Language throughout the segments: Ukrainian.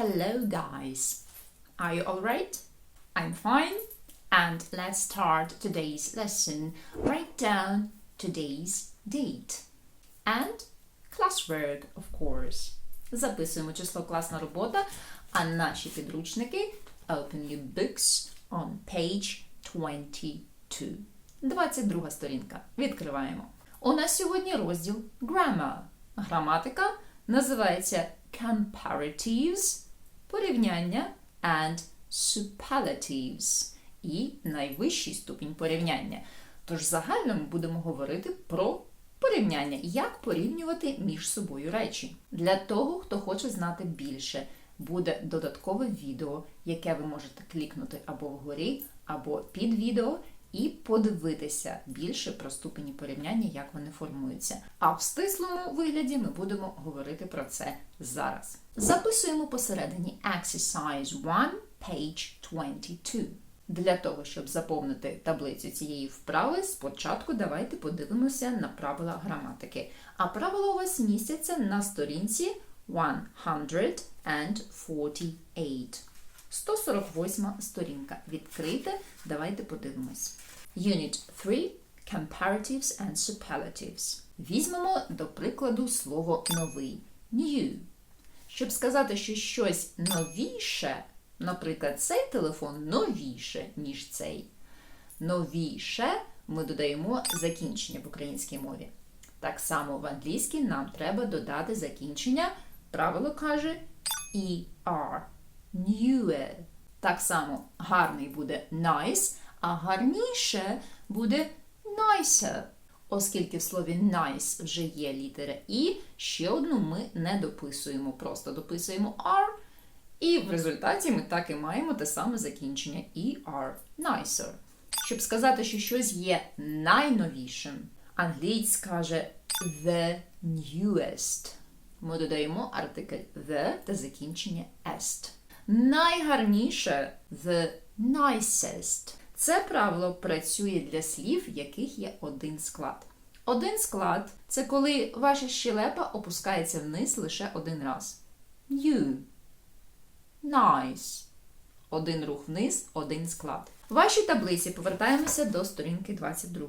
Hello, guys. Are you alright? I'm fine. And let's start today's lesson. Write down today's date. And classwork, of course. Записуємо число класна робота, а наші підручники Open your books on page 22. 22 сторінка. Відкриваємо. У нас сьогодні розділ Grammar. Граматика називається Comparatives, Порівняння and Superlatives і найвищий ступінь порівняння. Тож загально ми будемо говорити про порівняння, як порівнювати між собою речі. Для того, хто хоче знати більше, буде додаткове відео, яке ви можете клікнути або вгорі, або під відео, і подивитися більше про ступені порівняння, як вони формуються. А в стислому вигляді ми будемо говорити про це зараз. Записуємо посередині Exercise 1, page 22. Для того, щоб заповнити таблицю цієї вправи, спочатку давайте подивимося на правила граматики. А правила у вас містяться на сторінці 148. 148 сторінка. Відкрийте. Давайте подивимось. Unit 3. Comparatives and Superlatives. Візьмемо, до прикладу, слово новий. New. Щоб сказати, що щось новіше, наприклад, цей телефон новіше, ніж цей. Новіше ми додаємо закінчення в українській мові. Так само в англійській нам треба додати закінчення. Правило каже ER. Newer. Так само гарний буде nice, а гарніше буде nicer. Оскільки в слові nice вже є літера І, ще одну ми не дописуємо, просто дописуємо R. І в результаті ми так і маємо те саме закінчення ER. Nicer. Щоб сказати, що щось є найновішим, англієць скаже the newest. Ми додаємо артикль the та закінчення est. Найгарніше the nicest. Це правило працює для слів, в яких є один склад. Один склад це коли ваша щелепа опускається вниз лише один раз. You. Nice. Один рух вниз, один склад. В вашій таблиці повертаємося до сторінки 22.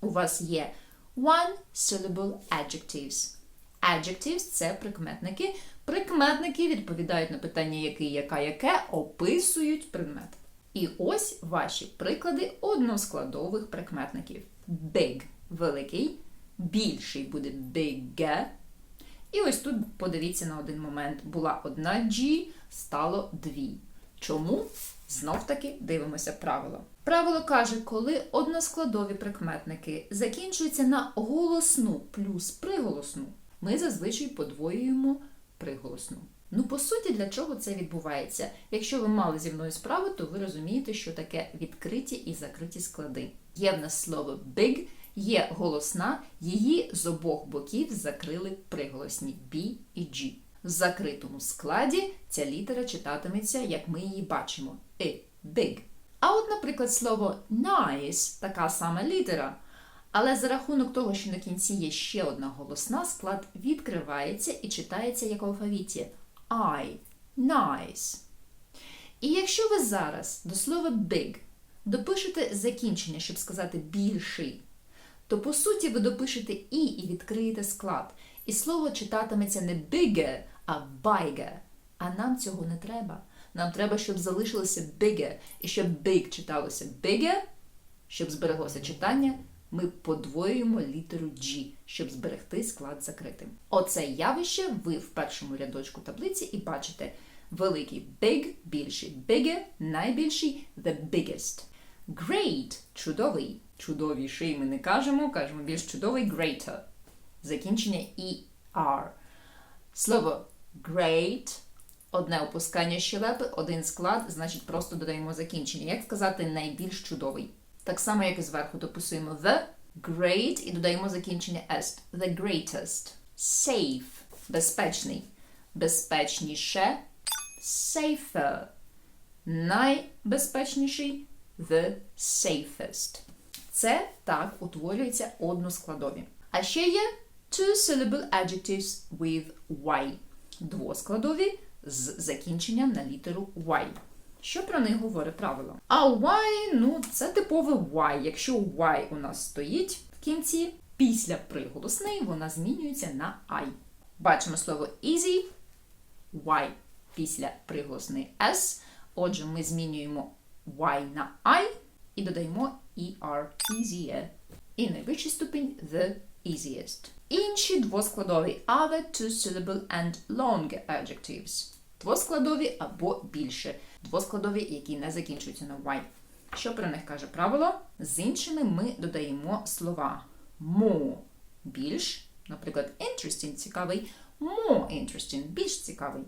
У вас є one syllable adjectives. Adjectives – це прикметники. Прикметники відповідають на питання який, яка, яке, описують предмет. І ось ваші приклади односкладових прикметників. Big великий, більший буде bigger. І ось тут подивіться на один момент. Була одна G, стало дві. Чому? Знов таки дивимося правило. Правило каже, коли односкладові прикметники закінчуються на голосну плюс приголосну, ми зазвичай подвоюємо приголосну. Ну, по суті, для чого це відбувається? Якщо ви мали зі мною справу, то ви розумієте, що таке відкриті і закриті склади. Є в нас слово big, є голосна, її з обох боків закрили приголосні B і G. В закритому складі ця літера читатиметься, як ми її бачимо. I, big. А от, наприклад, слово nice така сама літера. Але за рахунок того, що на кінці є ще одна голосна, склад відкривається і читається як в алфавіті I. Nice. І якщо ви зараз до слова big допишете закінчення, щоб сказати більший, то по суті ви допишете і і відкриєте склад. І слово читатиметься не bigger, а bigger. А нам цього не треба. Нам треба, щоб залишилося bigger. І щоб big читалося bigger, щоб збереглося читання, ми подвоюємо літеру G, щоб зберегти склад закритим. Оце явище ви в першому рядочку таблиці і бачите великий big, більший bigger, найбільший the biggest. Great чудовий. Чудовіший ми не кажемо, кажемо більш чудовий greater. Закінчення ER. Слово great. Одне опускання щелепи, один склад, значить просто додаємо закінчення. Як сказати найбільш чудовий? Так само, як і зверху дописуємо the great і додаємо закінчення est. The greatest. Safe. Безпечний. Безпечніше. Safer. Найбезпечніший the safest. Це так утворюється односкладові. А ще є two syllable adjectives with y. Двоскладові з закінченням на літеру Y. Що про них говорить правило? А Y, ну, це типове Y. Якщо Y у нас стоїть в кінці, після приголосної вона змінюється на I. Бачимо слово easy, Y після приголосної S. Отже, ми змінюємо Y на I і додаємо ER easier. І найвищий ступінь the easiest. Інші двоскладові other two-syllable and longer adjectives. Двоскладові або більше. Двоскладові, які не закінчуються на Y. Що про них каже правило? З іншими ми додаємо слова more – більш, наприклад, interesting – цікавий, more interesting – більш цікавий.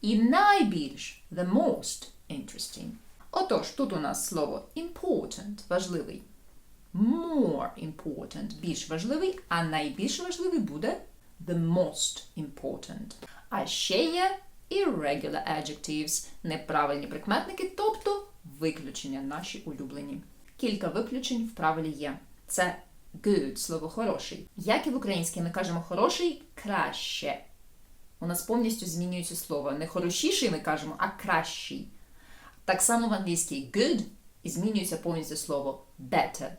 І найбільш the most interesting. Отож, тут у нас слово important важливий. More important більш важливий, а найбільш важливий буде the most important. А ще є irregular adjectives неправильні прикметники, тобто виключення наші улюблені. Кілька виключень в правилі є. Це good, слово хороший. Як і в українській ми кажемо хороший краще. У нас повністю змінюється слово. Не хорошіший ми кажемо, а кращий. Так само в англійській good і змінюється повністю слово better.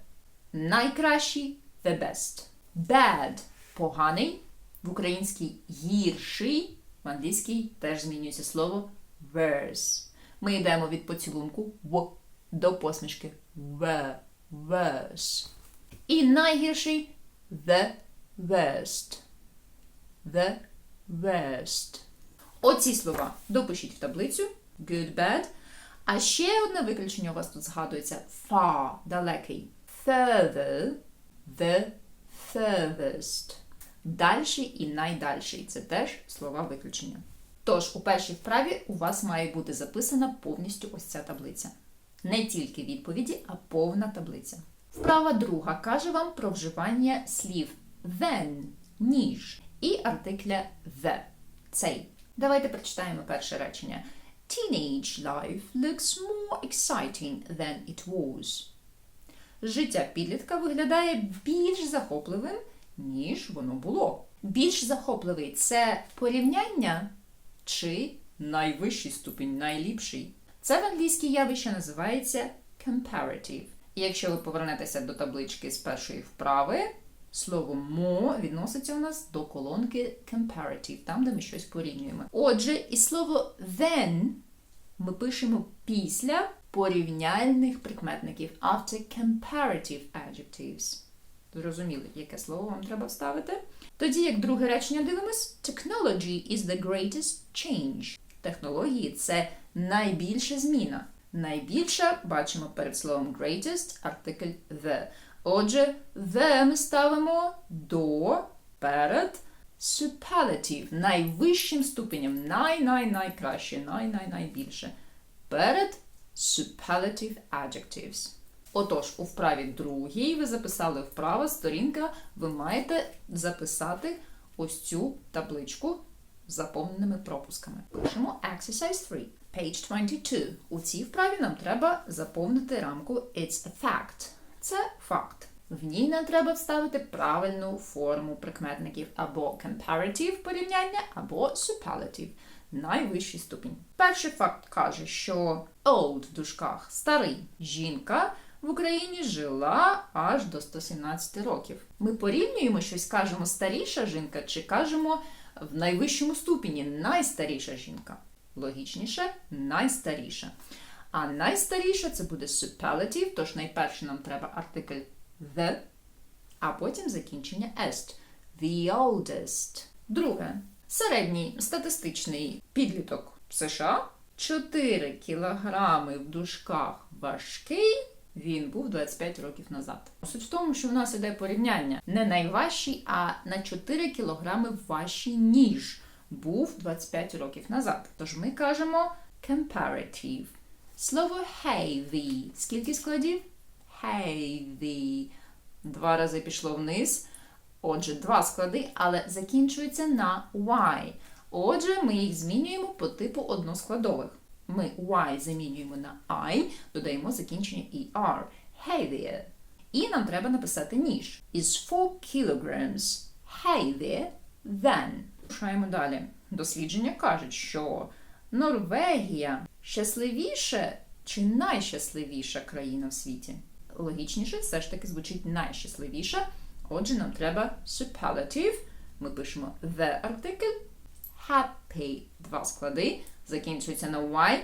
Найкращий the best. Bad поганий. В українській гірший. В англійській теж змінюється слово worse. Ми йдемо від поцілунку в до посмішки в worse. І найгірший the worst. The worst. Оці слова допишіть в таблицю. Good, bad. А ще одне виключення у вас тут згадується far, далекий. Further, the furthest. Дальший і найдальший. Це теж слова виключення. Тож, у першій вправі у вас має бути записана повністю ось ця таблиця. Не тільки відповіді, а повна таблиця. Вправа друга каже вам про вживання слів then, ніж і артикля the, цей. Давайте прочитаємо перше речення. Teenage life looks more exciting than it was. Життя підлітка виглядає більш захопливим, ніж воно було. Більш захопливий це порівняння чи найвищий ступінь, найліпший. Це в англійській явище називається comparative. І якщо ви повернетеся до таблички з першої вправи, слово more відноситься у нас до колонки comparative, там, де ми щось порівнюємо. Отже, і слово then ми пишемо після порівняльних прикметників after comparative adjectives. Зрозуміли, яке слово вам треба вставити? Тоді, як друге речення дивимось, technology is the greatest change. Технології це найбільша зміна. Найбільша бачимо перед словом greatest артикль the. Отже, the ми ставимо до перед superlative, найвищим ступенем, най-най-найкраще, най-най-найбільше. Перед superlative adjectives. Отож, у вправі другій ви записали вправа сторінка, ви маєте записати ось цю табличку з заповненими пропусками. Пишемо Exercise 3, page 22. У цій вправі нам треба заповнити рамку It's a fact. Це факт. В ній нам треба вставити правильну форму прикметників або comparative порівняння, або superlative найвищий ступінь. Перший факт каже, що old в дужках старий жінка в Україні жила аж до 117 років. Ми порівнюємо щось, кажемо старіша жінка, чи кажемо в найвищому ступені найстаріша жінка. Логічніше, найстаріша. А найстаріша це буде superlative, тож найперше нам треба артикль the, а потім закінчення est. The oldest. Друге. Середній статистичний підліток США 4 кілограми в дужках важкий. Він був 25 років назад. Суть в тому, що в нас іде порівняння не найважчий, а на 4 кілограми важчий, ніж був 25 років назад. Тож ми кажемо comparative. Слово heavy. Скільки складів? Heavy. Два рази пішло вниз. Отже, два склади, але закінчується на y. Отже, ми їх змінюємо по типу односкладових. Ми y замінюємо на I, додаємо закінчення ER. Heavier. І нам треба написати ніж. Is 4 kilograms heavier than. Рушаємо далі. Дослідження кажуть, що Норвегія щасливіша чи найщасливіша країна в світі? Логічніше, все ж таки звучить найщасливіша. Отже, нам треба superlative. Ми пишемо the артикль. Happy два склади. Закінчується на Y.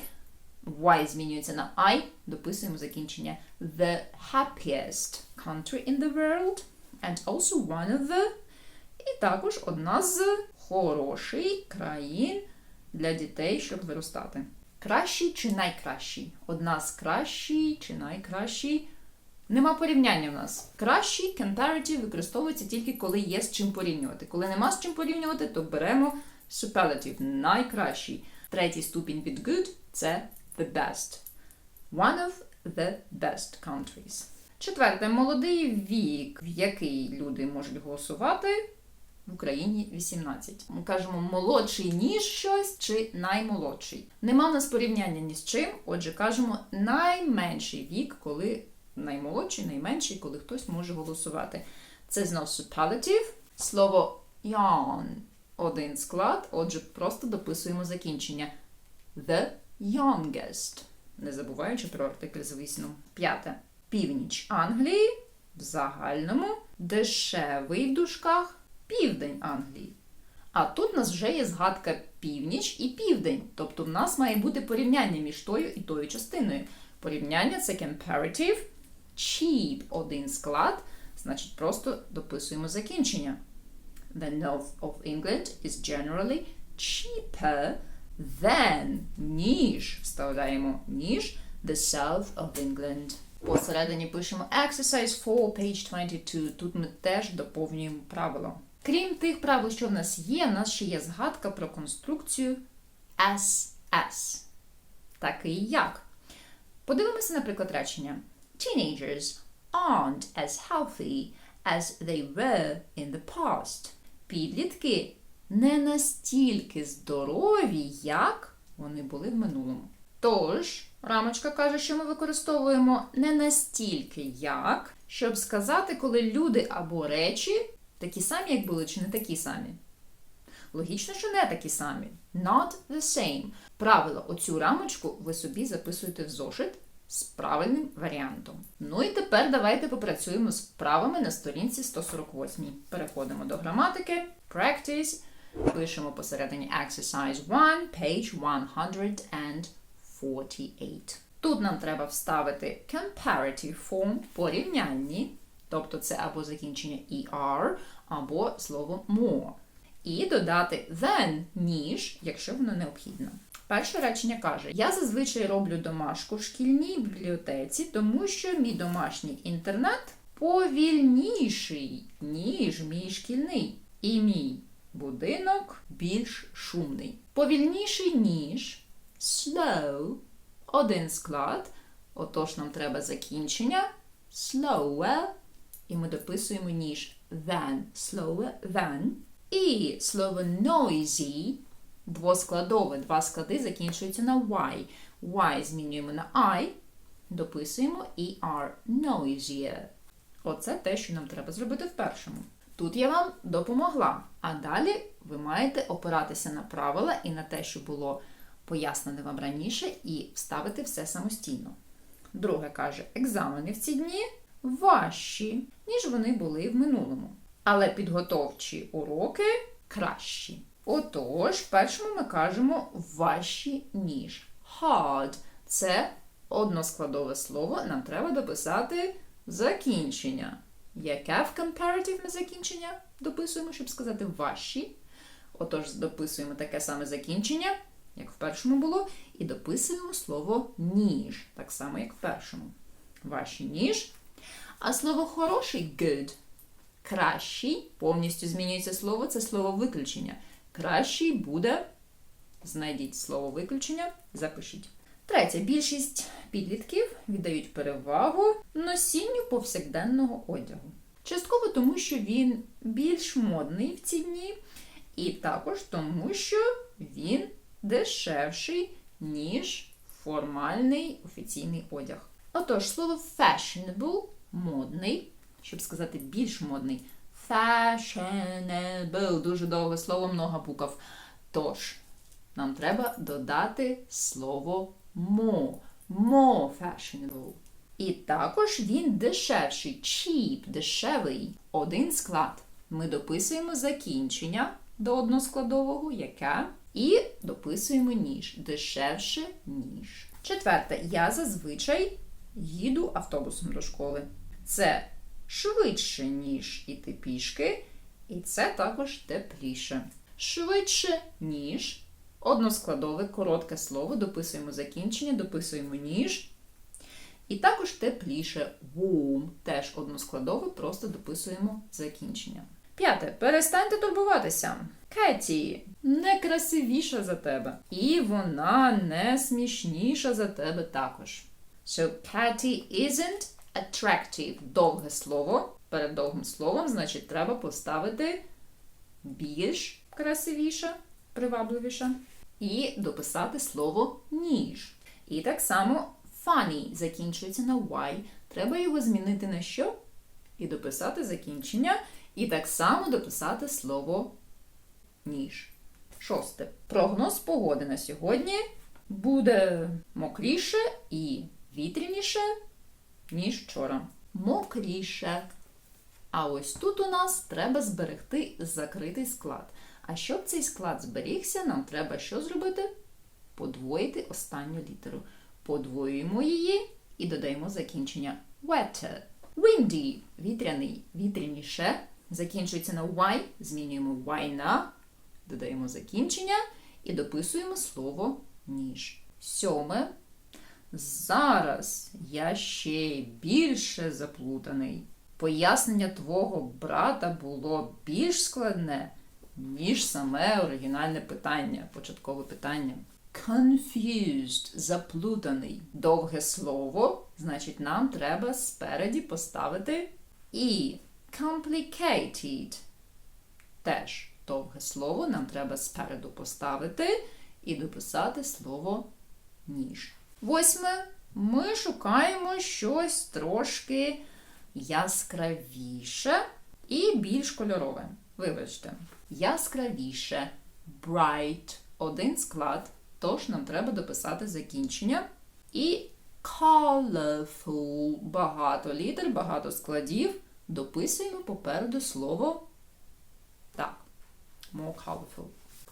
Y змінюється на I. Дописуємо закінчення the happiest country in the world. And also one of the. І також одна з хороших країн для дітей, щоб виростати. Кращий чи найкращий? Одна з кращий чи найкращий. Нема порівняння в нас. Кращий comparative використовується тільки коли є з чим порівнювати. Коли нема з чим порівнювати, то беремо superlative найкращий. Третій ступінь від good це the best. One of the best countries. Четверте, молодий вік, в який люди можуть голосувати. В Україні 18. Ми кажемо молодший ніж щось чи наймолодший. Нема в нас порівняння ні з чим, отже, кажемо найменший вік, коли наймолодший, найменший, коли хтось може голосувати. Це знов superlative. Слово young один склад, отже, просто дописуємо закінчення. The youngest. Не забуваючи про артикль звісно. П'яте. Північ Англії в загальному дешевий в дужках південь Англії. А тут у нас вже є згадка північ і південь. Тобто в нас має бути порівняння між тою і тою частиною. Порівняння це comparative. Cheap один склад, значить просто дописуємо закінчення. The north of England is generally cheaper than ніж. Вставляємо ніж the south of England. Посередині пишемо exercise 4, page 22. Тут ми теж доповнюємо правило. Крім тих правил, що в нас є, в нас ще є згадка про конструкцію SS. Такий як. Подивимося, наприклад, речення. Teenagers aren't as healthy as they were in the past. Підлітки не настільки здорові, як вони були в минулому. Тож, рамочка каже, що ми використовуємо не настільки як, щоб сказати, коли люди або речі такі самі, як були, чи не такі самі. Логічно, що не такі самі. Not the same. Правило, оцю рамочку ви собі записуєте в зошит з правильним варіантом. Ну і тепер давайте попрацюємо з вправами на сторінці 148. Переходимо до граматики. Practice. Пишемо посередині exercise 1, page 148. Тут нам треба вставити comparative form порівнянні, тобто це або закінчення er, або слово more. І додати than, ніж, якщо воно необхідно. Перше речення каже: Я зазвичай роблю домашку в шкільній бібліотеці, тому що мій домашній інтернет повільніший, ніж мій шкільний. І мій будинок більш шумний. Повільніший, ніж slow. Один склад. Отож, нам треба закінчення slower. І ми дописуємо ніж than, slower than. І слово noisy двоскладове. Два склади закінчуються на y. Y змінюємо на I, дописуємо ER noisier. Оце те, що нам треба зробити в першому. Тут я вам допомогла. А далі ви маєте опиратися на правила і на те, що було пояснене вам раніше, і вставити все самостійно. Друге каже, екзамени в ці дні важчі, ніж вони були в минулому. Але підготовчі уроки кращі. Отож, першому ми кажемо важчі, ніж. Hard – це односкладове слово, нам треба дописати закінчення. Яке в comparative ми закінчення дописуємо, щоб сказати важчі. Отож, дописуємо таке саме закінчення, як в першому було, і дописуємо слово ніж, так само, як в першому. Важчі, ніж. А слово хороший good. Кращий, повністю змінюється слово, це слово виключення. Кращий буде. Знайдіть слово виключення, запишіть. Третє. Більшість підлітків віддають перевагу носінню повсякденного одягу. Частково тому, що він більш модний в ці дні, і також тому, що він дешевший, ніж формальний офіційний одяг. Отож, слово fashionable модний, щоб сказати більш модний. Fashionable, дуже довге слово, много букв. Тож, нам треба додати слово more. More fashionable. І також він дешевший, cheap, дешевий. Один склад. Ми дописуємо закінчення до односкладового, яке, і дописуємо ніж. Дешевше, ніж. Четверте. Я зазвичай їду автобусом до школи. Це швидше, ніж іти пішки, і це також тепліше. Швидше, ніж. Односкладове, коротке слово, дописуємо закінчення, дописуємо ніж. І також тепліше warm, теж односкладове, просто дописуємо закінчення. П'яте. Перестаньте турбуватися. Кеті не красивіша за тебе. І вона не смішніша за тебе також. So Katy isn't attractive. Довге слово. Перед довгим словом, значить, треба поставити більш красивіша, привабливіша. І дописати слово ніж. І так само funny закінчується на y. Треба його змінити на що? І дописати закінчення. І так само дописати слово ніж. Шосте. Прогноз погоди на сьогодні буде мокріше і вітряніше, ніж вчора. Мокріше. А ось тут у нас треба зберегти закритий склад. А щоб цей склад зберігся, нам треба що зробити? Подвоїти останню літеру. Подвоюємо її і додаємо закінчення wetter. Windy – вітряний, вітряніше. Закінчується на y, змінюємо y на, додаємо закінчення і дописуємо слово ніж. Сьоме. Зараз я ще більше заплутаний. Пояснення твого брата було більш складне, ніж саме оригінальне питання, початкове питання. Confused заплутаний. Довге слово, значить, нам треба спереді поставити і. Complicated. Теж довге слово, нам треба спереду поставити і дописати слово ніж. Восьме. Ми шукаємо щось трошки яскравіше і більш кольорове. Вибачте, яскравіше, bright, один склад, тож нам треба дописати закінчення. І colorful, багато літер, багато складів. Дописуємо попереду слово так, more colorful.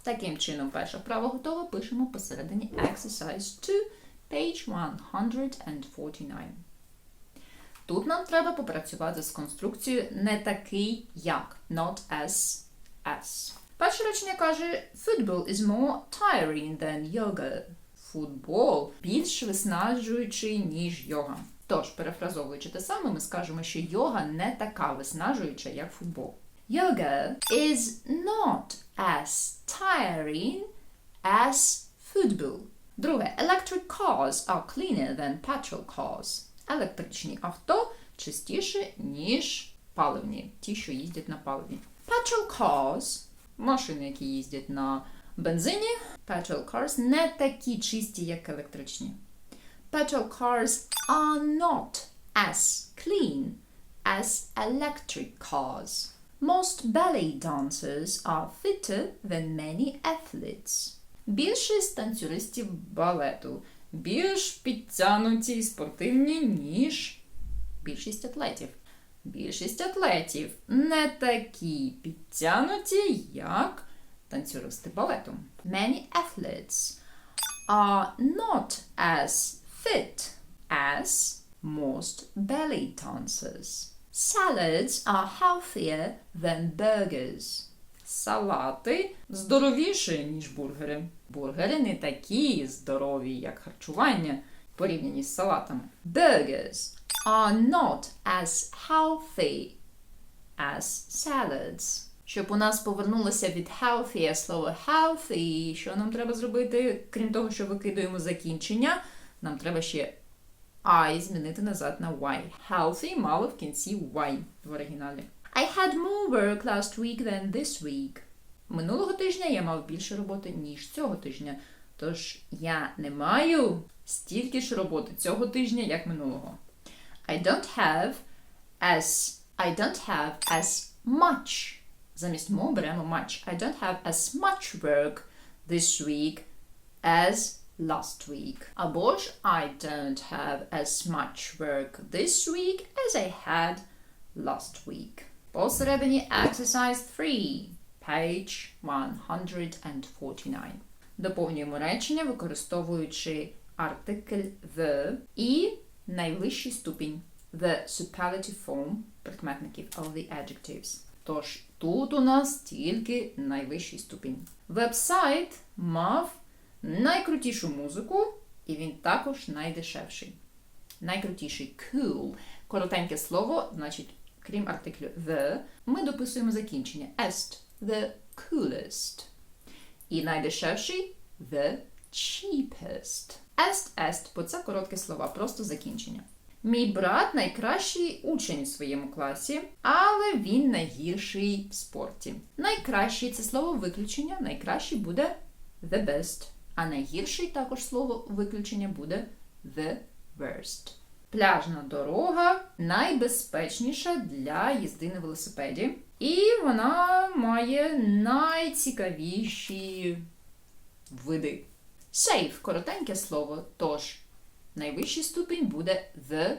Таким чином, перша вправа готова, пишемо посередині exercise 2, page 149. Тут нам треба попрацювати з конструкцією не такий як, not as as. Перше речення каже: Football is more tiring than yoga. Футбол більш виснажуючий, ніж йога. Тож, перефразовуючи те саме, ми скажемо, що йога не така виснажуюча, як футбол. Yoga is not as tiring as football. Друге, electric cars are cleaner than petrol cars. Електричні авто чистіше, ніж паливні, ті, що їздять на паливі. Petrol cars машини, які їздять на бензині. Petrol cars не такі чисті, як електричні. Petrol cars are not as clean as electric cars. Most ballet dancers are fitter than many athletes. Більшість танцюристів балету більш підтянуті і спортивні, ніж більшість атлетів. Більшість атлетів не такі підтянуті, як танцюристи балету. Many athletes are not as fit as most ballet dancers. Salads are healthier than burgers. Салати здоровіші, ніж бургери. Бургери не такі здорові, як харчування, порівняні з салатами. Burgers are not as healthy as salads. Щоб у нас повернулося від healthy слово healthy, що нам треба зробити, крім того, що викидуємо закінчення, нам треба ще I змінити назад на Y. Healthy мало в кінці Y в оригіналі. I had more work last week than this week. Минулого тижня я мав більше роботи, ніж цього тижня. Тож я не маю стільки ж роботи цього тижня, як минулого. I don't have as I don't have as much. Замість more беремо much. I don't have as much work this week as last week. Або ж I don't have as much work this week as I had last week. Посередині exercise 3, page 149. Доповнюємо речення, використовуючи артикль the і найвищий ступінь the superlative form прикметників of the adjectives. Тож тут у нас тільки найвищий ступінь. Вебсайт мав найкрутішу музику, і він також найдешевший. Найкрутіший cool. Коротеньке слово, значить, крім артиклю the, ми дописуємо закінчення est, the coolest. І найдешевший the cheapest. Est, est, бо це коротке слова, просто закінчення. Мій брат найкращий учень у своєму класі, але він найгірший в спорті. Найкращий це слово виключення, найкращий буде the best, а найгірший також слово виключення буде the worst. Пляжна дорога найбезпечніша для їзди на велосипеді, і вона має найцікавіші види. Safe – коротеньке слово, тож найвищий ступінь буде the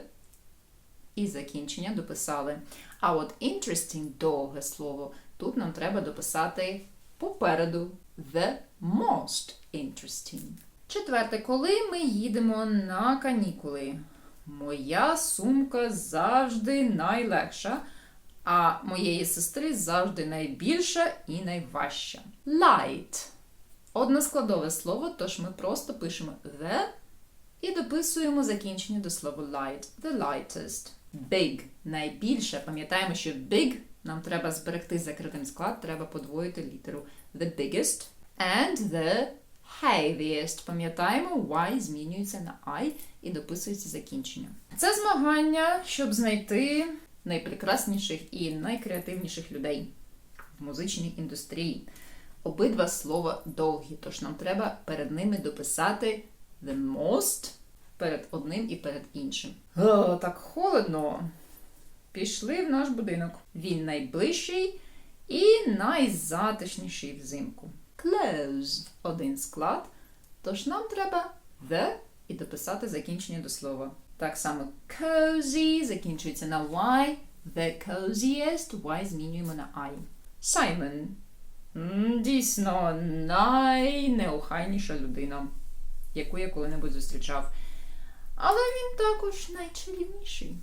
і закінчення дописали. А от interesting – довге слово. Тут нам треба дописати попереду the most interesting. Четверте, коли ми їдемо на канікули. Моя сумка завжди найлегша, а моєї сестри завжди найбільша і найважча. Light. Односкладове слово, тож ми просто пишемо the і дописуємо закінчення до слова light. The lightest. Big. Найбільше. Пам'ятаємо, що big нам треба зберегти закритим склад, треба подвоїти літеру. The biggest. And the heaviest. Пам'ятаємо, Y змінюється на I і дописується закінчення. Це змагання, щоб знайти найпрекрасніших і найкреативніших людей в музичній індустрії. Обидва слова довгі, тож нам треба перед ними дописати the most перед одним і перед іншим. О, так холодно. Пішли в наш будинок. Він найближчий і найзатишніший взимку. Close – один склад, тож нам треба the і дописати закінчення до слова. Так само cozy закінчується на y, the coziest, y змінюємо на I. М, Дійсно, найнеохайніша людина, яку я коли-небудь зустрічав. Але він також найчарівніший.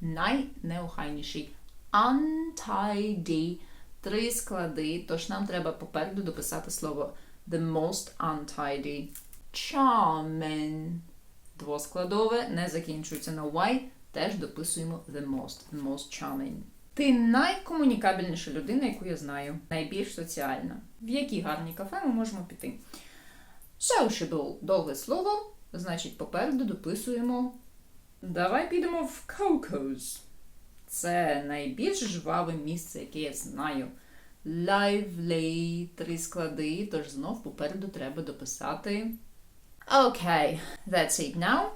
Найнеохайніший. Untidy. Три склади, тож нам треба попереду дописати слово the most untidy. Charming. Двоскладове, не закінчується на y, теж дописуємо the most. The most charming. Ти найкомунікабельніша людина, яку я знаю. Найбільш соціальна. В які гарні кафе ми можемо піти? Sociable – довге слово, значить, попереду дописуємо. Давай підемо в Coco's. Це найбільш жваве місце, яке я знаю. Lively – три склади, тож знов попереду треба дописати. Okay, that's it now.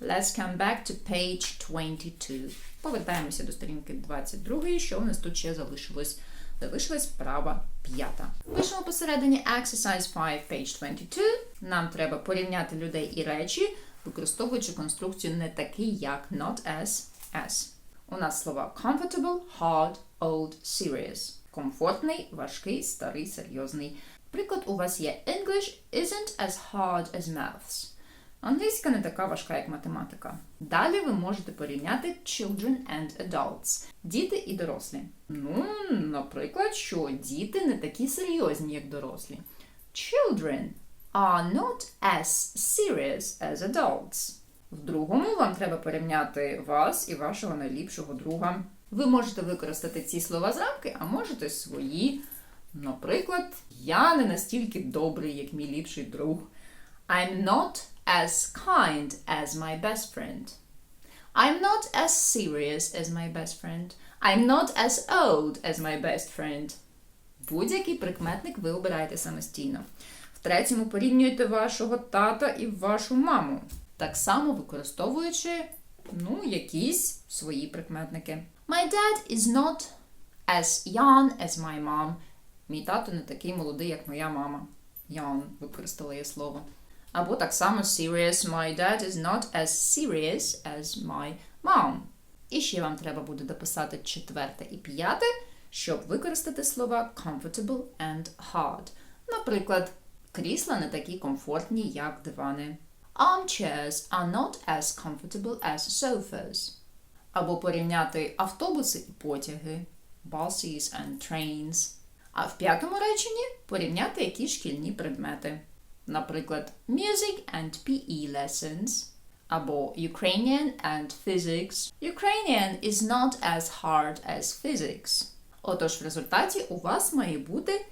Let's come back to page 22. Повертаємося до сторінки 22, що у нас тут ще залишилось. Залишилась права п'ята. Пишемо посередині exercise 5, page 22. Нам треба порівняти людей і речі, використовуючи конструкцію не такий, як not as, as. У нас слова comfortable, hard, old, serious. Комфортний, важкий, старий, серйозний. Приклад у вас є English isn't as hard as maths. Англійська не така важка, як математика. Далі ви можете порівняти children and adults діти і дорослі. Ну, наприклад, що діти не такі серйозні, як дорослі. Children are not as serious as adults. В другому вам треба порівняти вас і вашого найліпшого друга. Ви можете використати ці слова з рамки, а можете свої. Наприклад, я не настільки добрий, як мій ліпший друг. I'm not as kind as my best friend. I'm not as serious as my best friend. I'm not as old as my best friend. Будь-який прикметник ви обираєте самостійно. В третьому порівнюєте вашого тата і вашу маму. Так само використовуючи ну, якісь свої прикметники. My dad is not as young as my mom. Мій тато не такий молодий, як моя мама. young використала я слово. Або так само serious. My dad is not as serious as my mom. І ще вам треба буде дописати четверте і п'яте, щоб використати слова comfortable and hard. Наприклад, крісла не такі комфортні, як дивани. Armchairs are not as comfortable as sofas. Або порівняти автобуси і потяги buses and trains. А в п'ятому реченні порівняти якісь шкільні предмети. Наприклад, music and PE lessons. Або Ukrainian and physics. Ukrainian is not as hard as physics. Отож, в результаті у вас має бути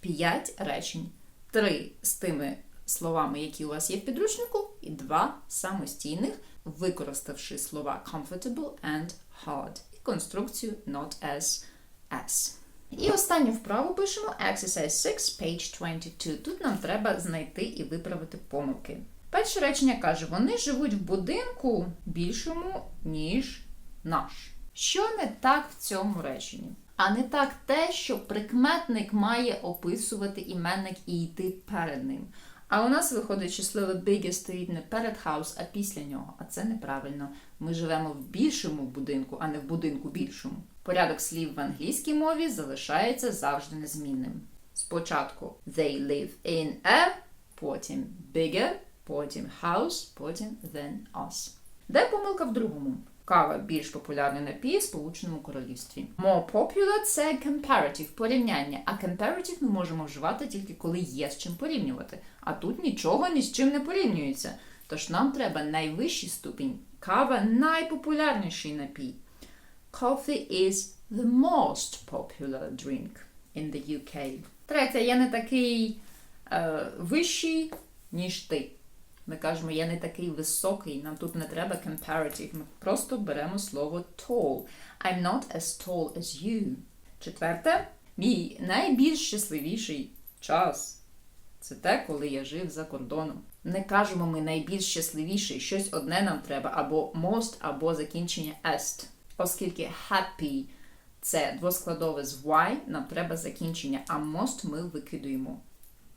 5 речень. Три з тими словами, які у вас є в підручнику, і два самостійних, використавши слова comfortable and hard і конструкцію not as as. І останню вправу пишемо Exercise 6, page 22. Тут нам треба знайти і виправити помилки. Перше речення каже: вони живуть в будинку більшому, ніж наш. Що не так в цьому реченні? А не так те, що прикметник має описувати іменник і йти перед ним. А у нас виходить, що слово bigger стоїть не перед house, а після нього. А це неправильно. Ми живемо в більшому будинку, а не в будинку більшому. Порядок слів в англійській мові залишається завжди незмінним. Спочатку they live in a, потім bigger, потім house, потім than us. Де помилка в другому? Кава більш популярний напій в Сполученому Королівстві. More popular – це comparative, порівняння. А comparative ми можемо вживати тільки коли є з чим порівнювати. А тут нічого ні з чим не порівнюється. Тож нам треба найвищий ступінь. Кава найпопулярніший напій. Coffee is the most popular drink in the UK. Третє, я не такий е, вищий, ніж ти. Ми кажемо, я не такий високий, нам тут не треба comparative. Ми просто беремо слово tall. I'm not as tall as you. Четверте, мій найбільш щасливіший час. Це те, коли я жив за кордоном. Не кажемо ми найбільш щасливіший, щось одне нам треба, або most, або закінчення est. Оскільки happy це двоскладове з y, нам треба закінчення, а most ми викидуємо.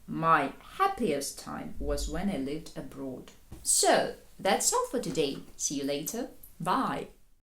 My happiest time was when I lived abroad. So, that's all for today. See you later. Bye.